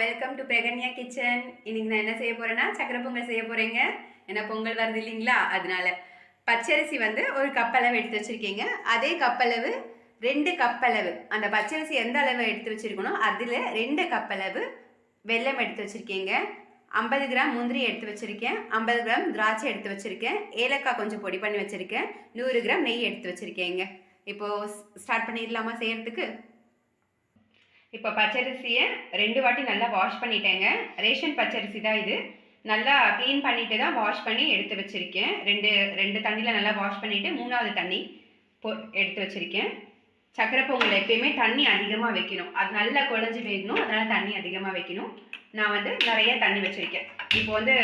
Welcome to Pragnya kitchen இன்னைக்கு நான் என்ன செய்ய போறேன்னா சக்கரை பொங்கல் செய்ய போறேங்க. ஏன்னா பொங்கல் வருது இல்லைங்களா? அதனால பச்சரிசி வந்து ஒரு கப்பளவு எடுத்து வச்சிருக்கீங்க. அதே கப்பளவு ரெண்டு கப்பளவு அந்த பச்சரிசி எந்த அளவு எடுத்து வச்சிருக்கணும் அதில் ரெண்டு கப்பளவு வெல்லம் எடுத்து வச்சிருக்கீங்க. ஐம்பது கிராம் முந்திரி எடுத்து வச்சிருக்கேன். ஐம்பது கிராம் திராட்சை எடுத்து வச்சிருக்கேன். ஏலக்காய் கொஞ்சம் பொடி பண்ணி வச்சிருக்கேன். நூறு கிராம் நெய் எடுத்து வச்சிருக்கேங்க. இப்போ ஸ்டார்ட் பண்ணிடலாமா செய்யறதுக்கு? இப்போ பச்சரிசியை ரெண்டு வாட்டி நல்லா வாஷ் பண்ணிட்டேங்க. ரேஷன் பச்சரிசி தான் இது. நல்லா க்ளீன் பண்ணிட்டு தான் வாஷ் பண்ணி எடுத்து வச்சுருக்கேன். ரெண்டு ரெண்டு தண்ணியில் நல்லா வாஷ் பண்ணிவிட்டு மூணாவது தண்ணி போ எடுத்து வச்சுருக்கேன். சக்கரை பொங்கல் எப்பயுமே தண்ணி அதிகமாக வைக்கணும். அது நல்லா குழஞ்சி வேகணும். அதனால் தண்ணி அதிகமாக வைக்கணும். நான் வந்து நிறைய தண்ணி வச்சுருக்கேன். இப்போ வந்து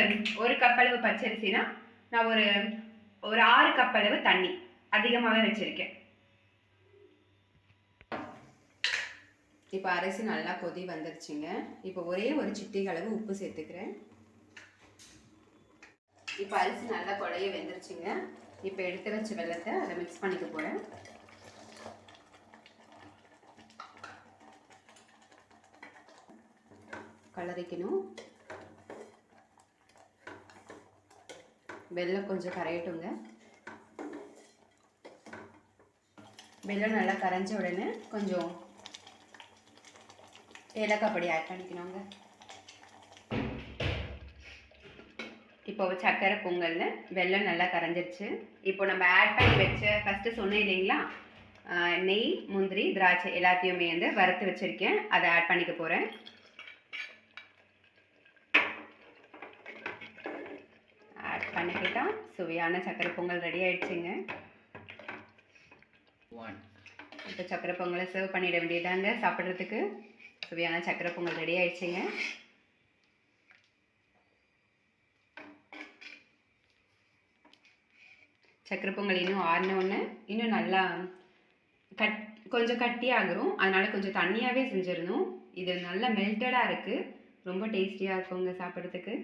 ஒரு கப்பளவு பச்சரிசினா நான் ஒரு ஒரு ஆறு கப்பளவு தண்ணி அதிகமாகவே வச்சுருக்கேன். இப்போ அரிசி நல்லா கொதி வந்துருச்சுங்க. இப்போ ஒரே ஒரு சிட்டிகை அளவு உப்பு சேர்த்துக்கிறேன். இப்போ அரிசி நல்லா குழைய வெந்துருச்சுங்க. இப்போ எடுத்து வச்ச வெள்ளத்தை அதை மிக்ஸ் பண்ணிக்க போகிறேன் கலரிக்கணும். வெள்ளம் கொஞ்சம் கரையட்டுங்க. வெள்ளம் நல்லா கரைஞ்ச உடனே கொஞ்சம் ஏலக்காய் பொடி ஆட் பண்ணிக்கணுங்க. இப்போ சக்கரை பொங்கல்ல வெல்லம் நல்லா கரைஞ்சிருச்சு. இப்போ நம்ம ஆட் பண்ணி வச்ச ஃபஸ்ட்டு சொன்னேன் இல்லைங்களா? நெய் முந்திரி திராட்சை எல்லாத்தையுமே வந்து வறுத்து வச்சுருக்கேன். அதை ஆட் பண்ணிக்க போகிறேன் ஆட் பண்ணிக்கிட்டா சுவையான சக்கரை பொங்கல் ரெடி ஆயிடுச்சுங்க. இப்போ சக்கரை பொங்கலை சர்வ் பண்ணிட வேண்டியதாங்க சாப்பிட்றதுக்கு. சுவையான சக்கரை பொங்கல் ரெடி ஆயிடுச்சுங்க. சக்கரை பொங்கல் இன்னும் ஆறினோடனே இன்னும் நல்லா கட் கொஞ்சம் கட்டியாகிரும் அதனால கொஞ்சம் தண்ணியாகவே செஞ்சிடணும். இது நல்லா மெல்டடாக இருக்குது ரொம்ப டேஸ்டியாக இருக்குங்க சாப்பிட்றதுக்கு.